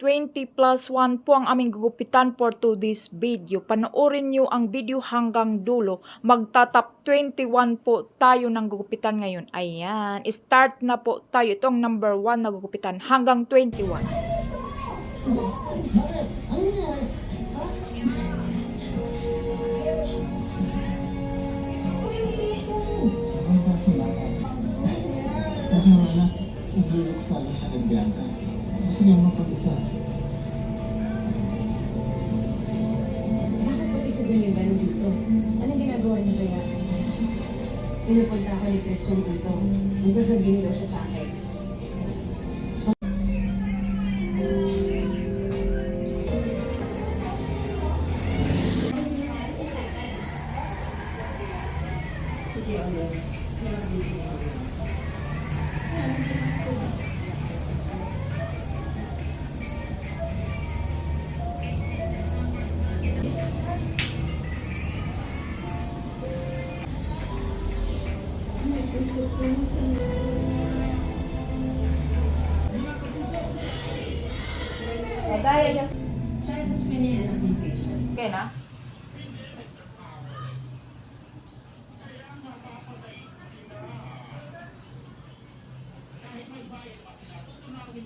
20 plus 1 po ang aming gugupitan for today's video. Panoorin nyo ang video hanggang dulo. Magtatap 21 po tayo ng gugupitan ngayon. Ayan, start na po tayo. Ito number 1 na gugupitan hanggang 21. Kasi wala, naglulok sana siya kay Bianca. Gusto niya mapag-isa. Bakit pati sabihin yung ganun dito? Anong ginagawa niya kaya? Pinupunta ako ni Christian dito. Nasasabihin daw siya sa akin.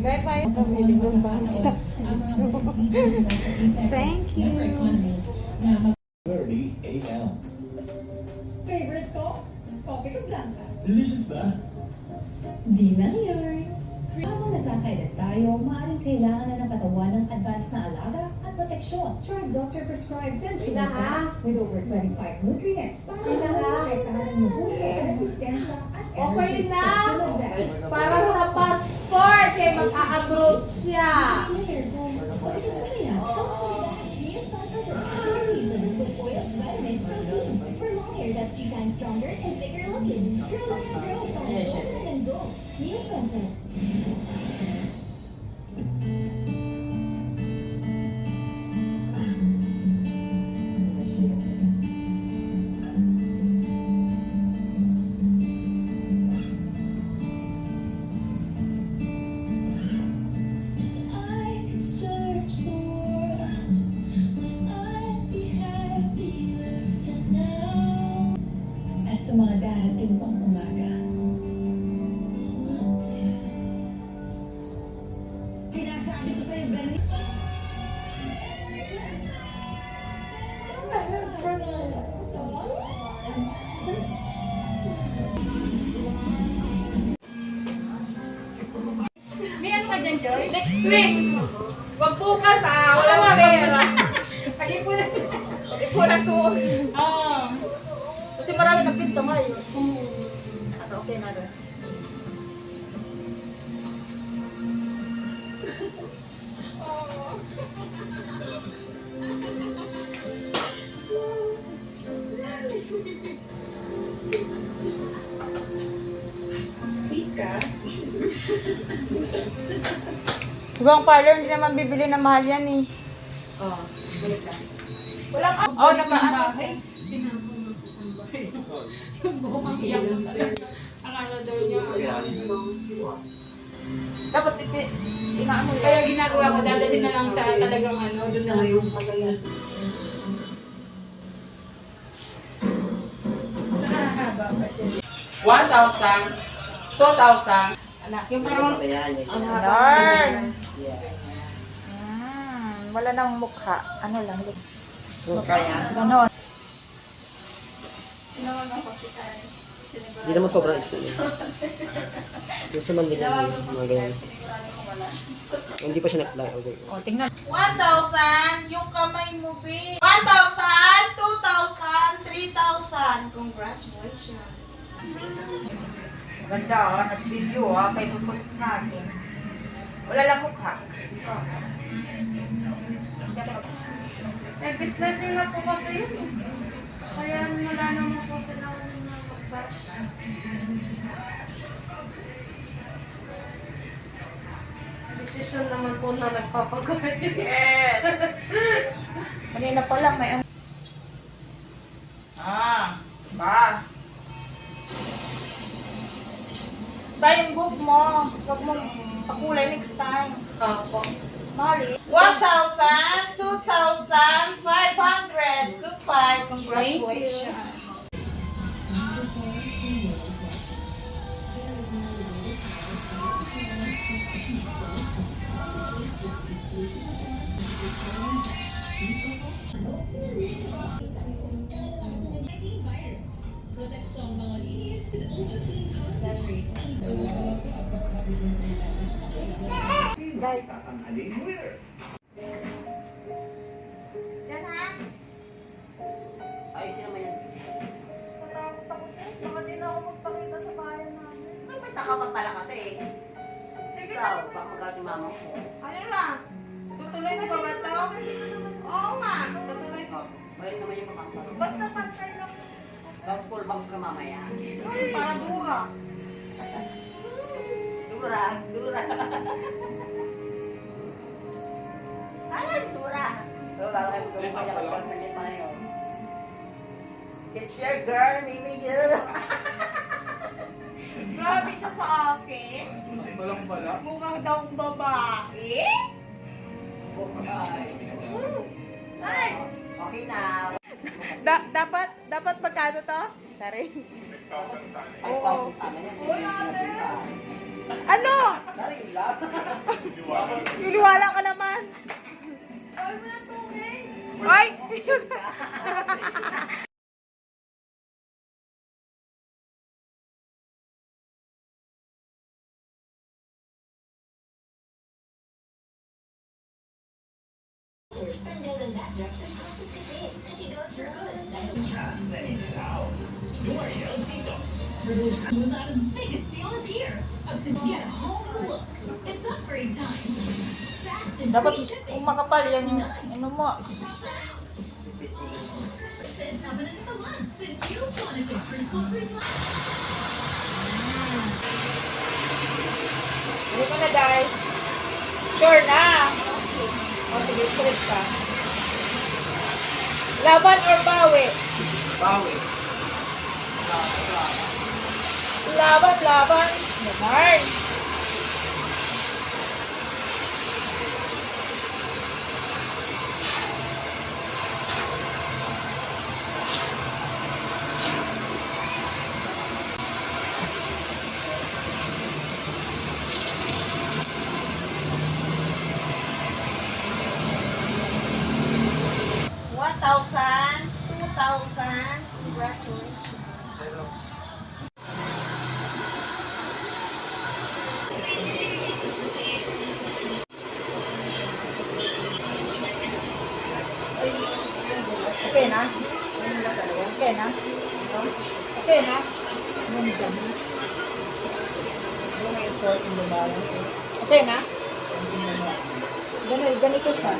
Bye bye. Kamilig ng bata. Thank you. 30 a.m. Favorite ko? Coffee ko blanca. Delicious ba? Di na yun. Habang nagkakailan tayo, maaaring kailangan na ng katawan ng advanced na alaga at proteksyon. Try Dr. Prescribed Century Fats with over 25 nutrients para maprotektahan ang puso, resistensya at energy. Okay na! Para sapat! 4, kaya mag-a-abroad siya. Stronger and bigger looking. Your line of growth on golden and gold. New sunset. Joy? Next week! Wag bukas ah! Wala mo pera! Kasi po na... Kasi po na to. Oo. Kasi marami nagpinta mo eh. Ano, okay na rin. Ibang parlor, hindi naman bibili na mahal yan eh. Oo. Wait lang. Walang ako. Oh, nakaano. Akala daw niya. Dapat ito, inaano Kaya ginagawa ko, dadalhin na lang sa talagang ano, doon na yung pagkakas. Nakakaba pa siya. 1,000, 2,000. Anak, yung parang... Lord. Mm, wala nang mukha. Ano lang. Kaya? Ganon. Hindi naman sobrang excel. Gusto man din yung mga ganyan. Hindi pa siya nag-fly over. O, tingnan. 1,000, yung kamay mo, babe. 1,000, 2,000, 3,000. Congratulations. Ganda, ah. Nag-video, ah. Kaya pupost natin. Wala lang mukha. May business yun na po kasi yun. eh. Kaya wala naman po silang mag- Decision naman po na nagpapagraduate. Kanina pa lang may... Ah, ba? Sayang book mo. Huwag mong pakulay next time. Opo. Mali. 1,000, 2,000, 500, 2,500. Congratulations. Ikaw, baka yung mama mo. Ano lang? Tutuloy ko pa ba ito? Oo nga, tutuloy ko. Bayad naman yung makakita. Basta pantay lang. Bags full bags ka mamaya. Ay, para dura. Dura, dura. Ay, dura. Pero lalaki mo gawin sa'yo kasi syempre pa na yun. It's your girl, Mimi you. Grabe siya sa akin. Mukhang daw babae. Okay na. Da- dapat, dapat magkano to? Sorry. Ay, thousand sana yan. Ano? Sorry, lang. Niniwala ka naman. Ay! Luzon's biggest sale is here. Up to get home look. It's upgrade and Dapat free shipping. kung makapal yan yung ano mo. Shop now. It's happening and you want to ko na guys. Sure na. O sige, sulit ka. Laban or bawi? Bawi. Laban, laban. Ganarn. Okay na? Okay na? Okay na? Ganito, ganito siya.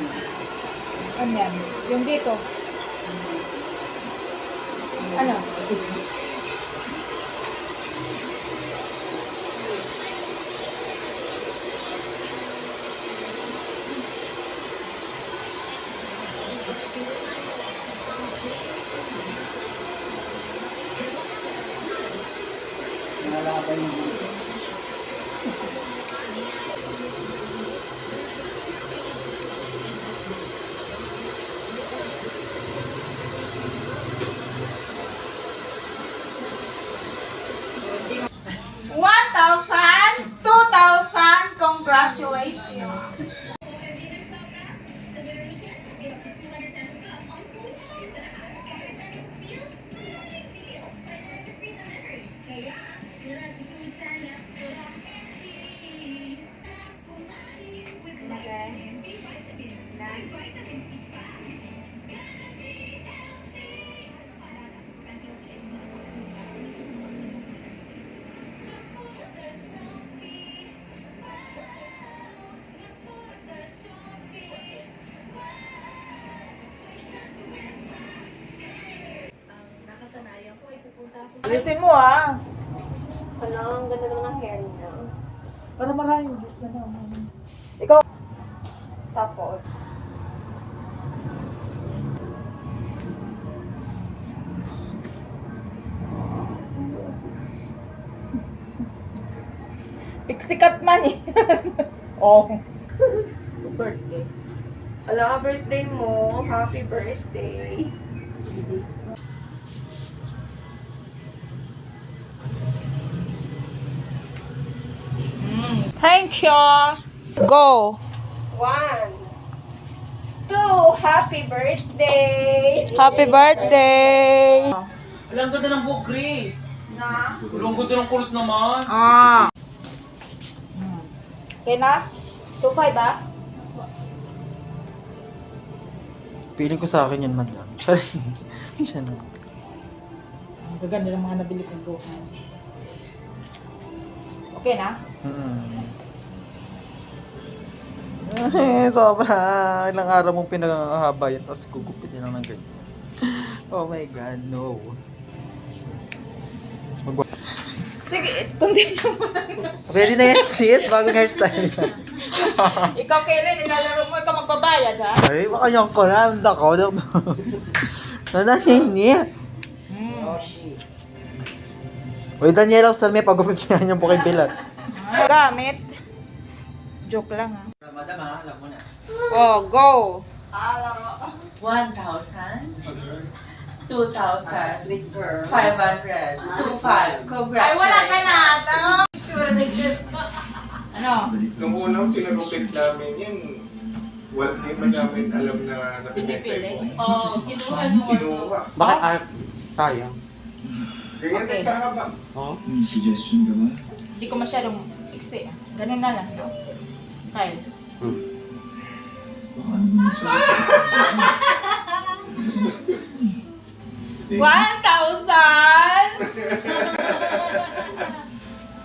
Ano yan? Yung dito. Ano? 2,000, 2,000, congratulations. Alisin mo ah. Wala, ang ganda naman ng hair niya. Para maraming views na naman. Ikaw. Tapos. Piksikat man eh. oh. Birthday. Ala, birthday mo. Happy birthday. Thank you. Go. One. Two. Happy birthday. Happy birthday. Alam ganda ng buhok, Chris. Na? Ang ganda ng kulot naman. Ah. Okay na? 2-5 ah? Piling ko sa akin yan, madam. Siya na. Ang gaganda ng mga nabili kong buhok. Okay na? Mm. Eh, sobra. Ilang araw mong pinahaba yan, tapos gugupit lang ng ganyan. Oh my God, no. Sige, continue mo. Pwede na yan, sis. Bagong hairstyle yan. Ikaw, Kaylin, nilalaro mo, ikaw magbabayad ha? Ay, baka yung ko na. Ang dako. Nananini. Oh, shit. Uy, Daniela, ustal may pagupit niya yung bukay bilat. Gamit. Joke lang ha. Madam, ha? Alam mo na. Oh, go. 1,000, 2,000, Sweet girl. 500, 25. Congratulations. Ay, wala ka na. Tama. Ano? Nung unang pinagupit namin yan, wala di ba namin alam na napinipili? Oo, kinuha mo. Kinuha. Bakit ah, tayo? Ganyan Okay. nagkahaba. Oo. May suggestion ka ba? Hindi ko masyadong iksi ah. Ganun na lang. No? Kyle. Yung sa... 1,000!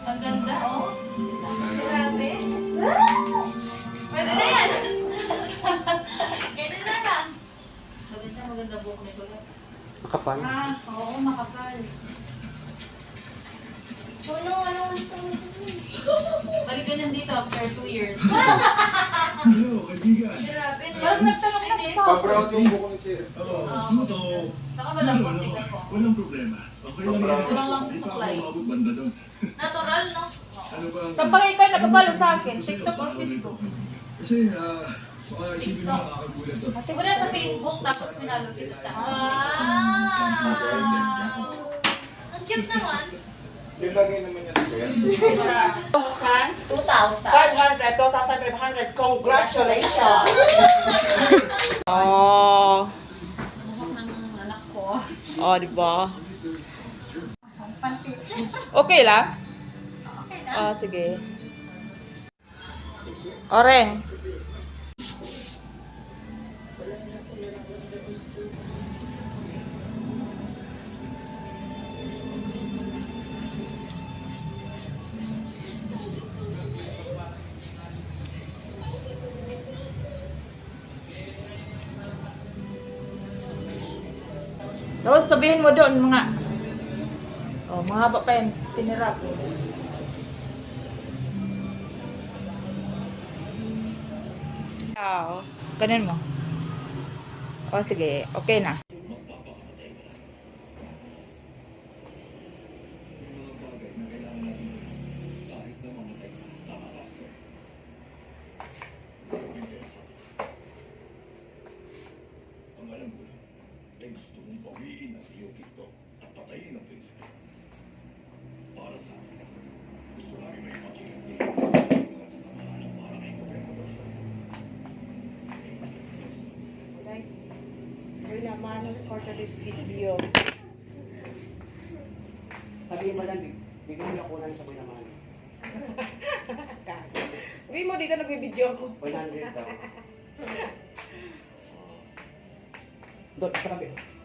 Ang ganda, oh. Grabe. Pwede na yan. Ganun na lang. Maganda, maganda buhok nito. Nakapal. Ah, oo, makapal. Ano, ano, gusto mo Ka nandito after two years. Hello, kaibigan. Grabe, no? Parang nagtanong na sa Pa-brown yung buko ni Chess. Oo, Oo. suto. Saka malambot tingnan ko. Walang problema. Okay lang yan. Lang ako banda doon. Natural, no? Ano ba. Sa pag ikaw nagpapalo sa akin, TikTok or Facebook? Kasi, ah, nakakagulat to. Una sa Facebook, tapos pinalo kita sa... Wow! Ang cute naman. Nilagay naman niya sa kaya. 2,000. 500, 2,500. Congratulations. Oh. Buhok ng anak ko. Oh, di ba? Okay lang? Okay na. Ah, sige. Oreng. Tapos sabihin mo doon mga Oh, mahaba pa yan. Tinira ko. Oo. Ganun mo. O, sige. Okay na. Ang alam ko, ay gusto mong bawiin ang iyong TikTok at patayin ang prinsipe. Para sa akin, gusto namin may pakikinig mga kasamahan ng para kay gobernador. Sabihin mo lang, bigyan mo ako ng sabay naman. Uwi mo dito nagbibideo ko. 100 daw. Doon, sa tabi.